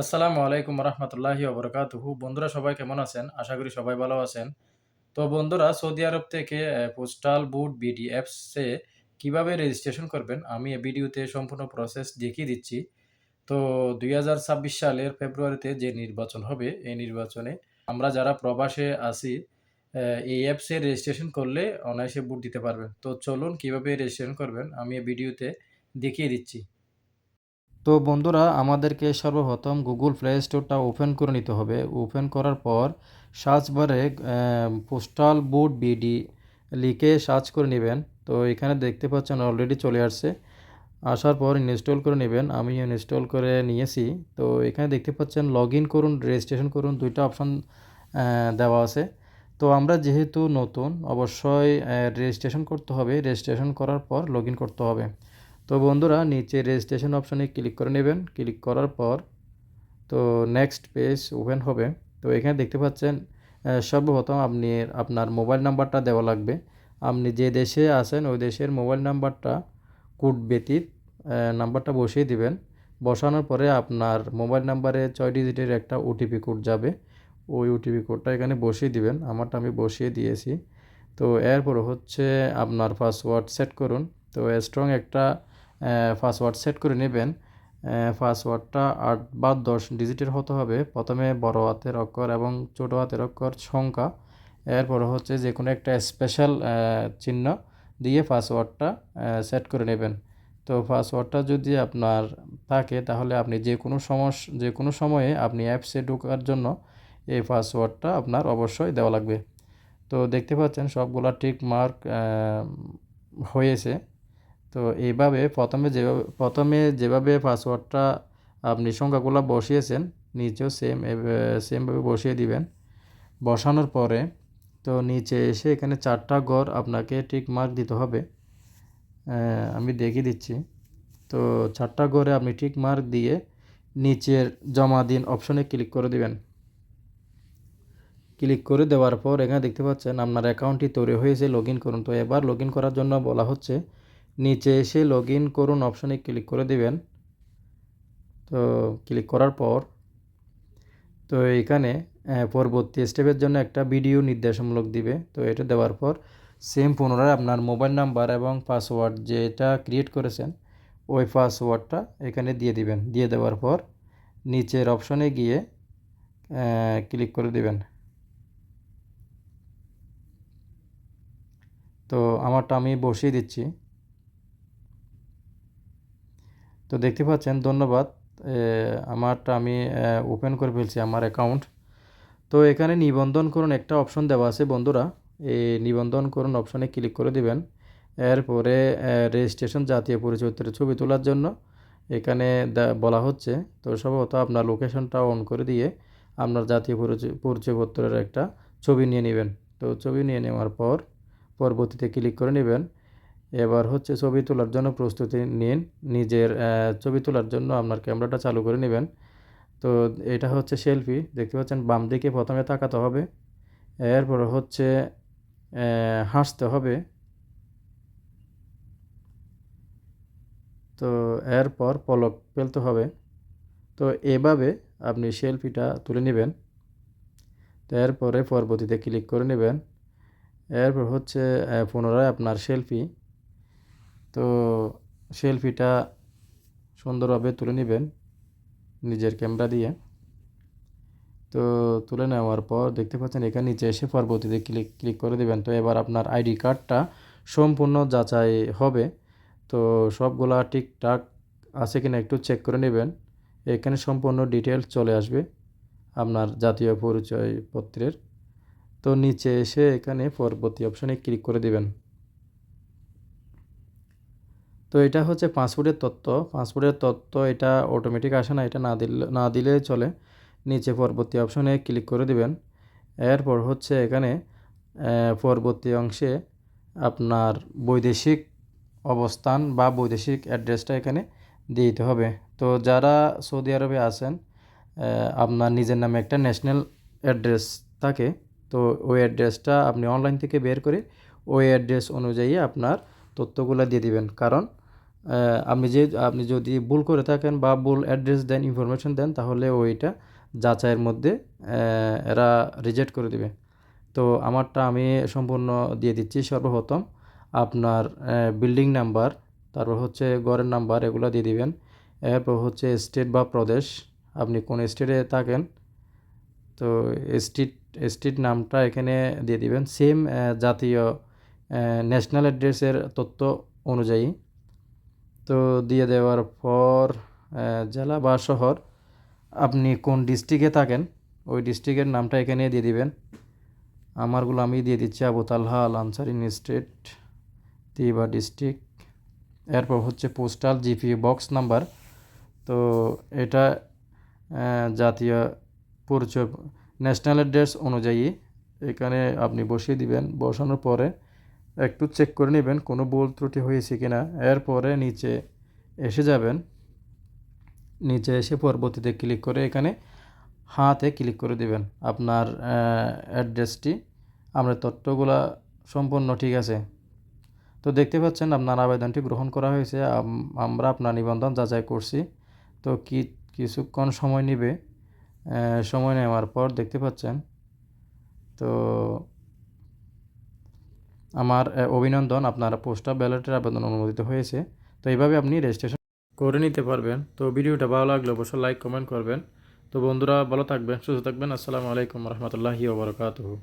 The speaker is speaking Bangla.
আসসালামু আলাইকুম রহমতুল্লাহি ওবরাকাতুহু। বন্ধুরা সবাই কেমন আছেন? আশা করি সবাই ভালো আছেন। তো বন্ধুরা সৌদি আরব থেকে পোস্টাল বুট বিডি অ্যাপসে কীভাবে রেজিস্ট্রেশন করবেন আমি এই ভিডিওতে সম্পূর্ণ প্রসেস দেখিয়ে দিচ্ছি। তো দুই হাজার ছাব্বিশ সালের ফেব্রুয়ারিতে যে নির্বাচন হবে এই নির্বাচনে আমরা যারা প্রবাসে আহ, এই অ্যাপসে রেজিস্ট্রেশন করলে অনায়াসে বুট দিতে পারবেন। তো চলুন কীভাবে রেজিস্ট্রেশন করবেন আমি এই ভিডিওতে দেখিয়ে দিচ্ছি। তো বন্ধুরা, আমাদেরকে সর্বপ্রথম গুগল প্লে স্টোরটা ওপেন করে নিতে হবে। ওপেন করার পর সার্চ বারে পোস্টাল বুট বিডি লিখে সার্চ করে নেবেন। তো এখানে দেখতে পাচ্ছেন অলরেডি চলে আসছে। আসার পর ইনস্টল করে নেবেন। আমি ইনস্টল করে নিয়েছি। তো এখানে দেখতে পাচ্ছেন লগ ইন করুন রেজিস্ট্রেশন করুন, দুইটা অপশান দেওয়া আছে। তো আমরা যেহেতু নতুন, অবশ্যই রেজিস্ট্রেশন করতে হবে। রেজিস্ট্রেশন করার পর লগ করতে হবে। তো বন্ধুরা নিচে রেজিস্ট্রেশন অপশানে ক্লিক করে নেবেন। ক্লিক করার পর তো নেক্সট পেজ ওপেন হবে। তো এখানে দেখতে পাচ্ছেন সর্বপ্রথম আপনি আপনার মোবাইল নাম্বারটা দেওয়া লাগবে। আপনি যে দেশে আছেন, ওই দেশের মোবাইল নাম্বারটা কোড ব্যতীত নাম্বারটা বসিয়ে দিবেন। বসানোর পরে আপনার মোবাইল নাম্বারে ছয় ডিজিটের একটা ওটিপি কোড যাবে। ওই ওটিপি কোডটা এখানে বসিয়ে দিবেন। আমারটা আমি বসিয়ে দিয়েছি। তো এরপর হচ্ছে আপনার পাসওয়ার্ড সেট করুন। তো স্ট্রং একটা পাসওয়ার্ড সেট করে নেবেন। পাসওয়ার্ডটা আট বা দশ ডিজিটের হতে হবে। প্রথমে বড় হাতের অক্ষর এবং ছোট হাতের অক্ষর সংখ্যা। এরপর হচ্ছে যে কোনো একটা স্পেশাল চিহ্ন দিয়ে পাসওয়ার্ডটা সেট করে নেবেন। তো পাসওয়ার্ডটা যদি আপনার থাকে, তাহলে আপনি যে কোনো সমস, যে কোনো সময়ে আপনি অ্যাপসে ঢোকার জন্য এই পাসওয়ার্ডটা আপনার অবশ্যই দেওয়া লাগবে। তো দেখতে পাচ্ছেন সবগুলা টিক মার্ক হয়েছে। তো এইভাবে প্রথমে যেভাবে প্রথমে যেভাবে পাসওয়ার্ডটা আপনি সংখ্যাগুলো বসিয়েছেন, নিচেও সেম সেমভাবে বসিয়ে দিবেন। বসানোর পরে তো নিচে এসে এখানে চারটা ঘর আপনাকে টিক মার্ক দিতে হবে। আমি দেখিয়ে দিচ্ছি। তো চারটা ঘরে আপনি টিক মার্ক দিয়ে নিচের জমা দিন অপশনে ক্লিক করে দিবেন। ক্লিক করে দেওয়ার পর এখানে দেখতে পাচ্ছেন আপনার অ্যাকাউন্টটি তৈরি হয়েছে লগ করুন। তো এবার লগ করার জন্য বলা হচ্ছে নিচে এসে লগ ইন করুন অপশনে ক্লিক করে দিবেন। তো ক্লিক করার পর, তো এখানে পরবর্তী স্টেপের জন্য একটা ভিডিও নির্দেশমূলক দিবে। তো এটা দেওয়ার পর সেম পুনরায় আপনার মোবাইল নাম্বার এবং পাসওয়ার্ড যেটা ক্রিয়েট করেছেন, ওই পাসওয়ার্ডটা এখানে দিয়ে দিবেন। দিয়ে দেওয়ার পর, নিচের অপশনে গিয়ে ক্লিক করে দিবেন। তো আমারটা আমি বসিয়ে দিচ্ছি। তো দেখতে পাচ্ছেন, ধন্যবাদ। আমারটা আমি ওপেন করে ফেলছি আমার অ্যাকাউন্ট তো এখানে নিবন্ধন করুন একটা অপশন দেওয়া আছে বন্ধুরা। এই নিবন্ধন করুন অপশনে ক্লিক করে দিবেন। এরপরে রেজিস্ট্রেশন জাতীয় পরিচয়পত্রের ছবি তোলার জন্য এখানে বলা হচ্ছে। তো সম্ভবত আপনার লোকেশনটা অন করে দিয়ে আপনার জাতীয় পরিচয়, পরিচয়পত্রের একটা ছবি নিয়ে নেবেন। তো ছবি নিয়ে নেওয়ার পর পরবর্তীতে ক্লিক করে নেবেন। এবার হচ্ছে ছবি তোলার জন্য প্রস্তুতি নিন। নিজের ছবি তোলার জন্য আপনার ক্যামেরাটা চালু করে নেবেন। তো এটা হচ্ছে সেলফি, দেখতে পাচ্ছেন বাম দিকে প্রথমে তাকাতে হবে। এরপর হচ্ছে হাসতে হবে। তো এরপর পলক ফেলতে হবে। তো এভাবে আপনি সেলফিটা তুলে নেবেন। এরপরে পরবর্তীতে ক্লিক করে নেবেন। এরপর হচ্ছে পুনরায় আপনার সেলফি তো সেলফিটা সুন্দরভাবে তুলে নেবেন নিজের ক্যামেরা দিয়ে। তো তুলে নেওয়ার পর দেখতে পাচ্ছেন এখানে নিচে এসে পরবর্তীতে ক্লিক ক্লিক করে দেবেন। তো এবার আপনার আইডি কার্ডটা সম্পূর্ণ যাচাই হবে। তো সবগুলা ঠিকঠাক আছে কিনা একটু চেক করে নেবেন। এখানে সম্পূর্ণ ডিটেলস চলে আসবে আপনার জাতীয় পরিচয়পত্রের। তো নিচে এসে এখানে পরবর্তী অপশানে ক্লিক করে দিবেন। তো এটা হচ্ছে পাসপোর্টের তত্ত্ব। পাসপোর্টের তত্ত্ব এটা অটোমেটিক আসে না, এটা না দিলে না দিলে চলে। নিচে পরবর্তী অপশনে ক্লিক করে দিবেন। এরপর হচ্ছে এখানে পরবর্তী অংশে আপনার বৈদেশিক অবস্থান বা বৈদেশিক অ্যাড্রেসটা এখানে দিয়ে দিতে হবে। তো যারা সৌদি আরবে আছেন আপনার নিজের নামে একটা ন্যাশনাল অ্যাড্রেস থাকে, তো ওই অ্যাড্রেসটা আপনি অনলাইন থেকে বের করে ওই অ্যাড্রেস অনুযায়ী আপনার তথ্যগুলো দিয়ে দিবেন। কারণ আপনি যে আপনি যদি ভুল করে থাকেন বা ভুল অ্যাড্রেস দেন ইনফরমেশন দেন, তাহলে ওইটা যাচাইয়ের মধ্যে এরা রিজেক্ট করে দিবে। তো আমারটা আমি সম্পূর্ণ দিয়ে দিচ্ছি। সর্বপ্রথম আপনার বিল্ডিং নাম্বার তারপর হচ্ছে ঘরের নাম্বার এগুলো দিয়ে দিবেন। এরপর হচ্ছে স্টেট বা প্রদেশ। আপনি কোন স্টেটে থাকেন, তো স্ট্রিট স্ট্রিট নামটা এখানে দিয়ে দিবেন। সেম জাতীয় ন্যাশনাল অ্যাড্রেসের তথ্য অনুযায়ী। তো দিয়ে দেওয়ার পর জেলা বা শহর, আপনি কোন ডিস্ট্রিক্টে থাকেন, ওই ডিস্ট্রিক্টের নামটা এখানে দিয়ে দিবেন। আমারগুলো আমি দিয়ে দিচ্ছি আবু তালহা আল আনসার ইনস্টেট তিবা ডিস্ট্রিক্ট এরপর হচ্ছে পোস্টাল জিপি বক্স নাম্বার তো এটা জাতীয় পরিচয় ন্যাশনাল অ্যাড্রেস অনুযায়ী এখানে আপনি বসিয়ে দিবেন। বসানোর পরে একটু চেক করে নেবেন কোনো ভুল ত্রুটি হয়েছে কিনা। এরপরে নিচে এসে যাবেন। নিচে এসে পরবর্তীতে ক্লিক করে এখানে হাতে ক্লিক করে দিবেন। আপনার অ্যাড্রেসটি আমরা তথ্যগুলা সম্পূর্ণ ঠিক আছে। তো দেখতে পাচ্ছেন আপনার আবেদনটি গ্রহণ করা হয়েছে। আমরা আপনার নিবন্ধন যাচাই করছি। তো কি, কিছুক্ষণ সময় নেবে সময় নেওয়ার পর দেখতে পাচ্ছেন। তো আমার অভিনন্দন, আপনার পোস্টাল ব্যালটের আবেদন অনুমোদিত হয়েছে। তো এইভাবে আপনি রেজিস্ট্রেশন করে নিতে পারবেন। তো ভিডিওটা ভালো লাগলে অবশ্যই লাইক কমেন্ট করবেন। তো বন্ধুরা, ভালো থাকবেন, সুস্থ থাকবেন। আসসালামু আলাইকুম রহমতুল্লাহি ওবরাকাতুহু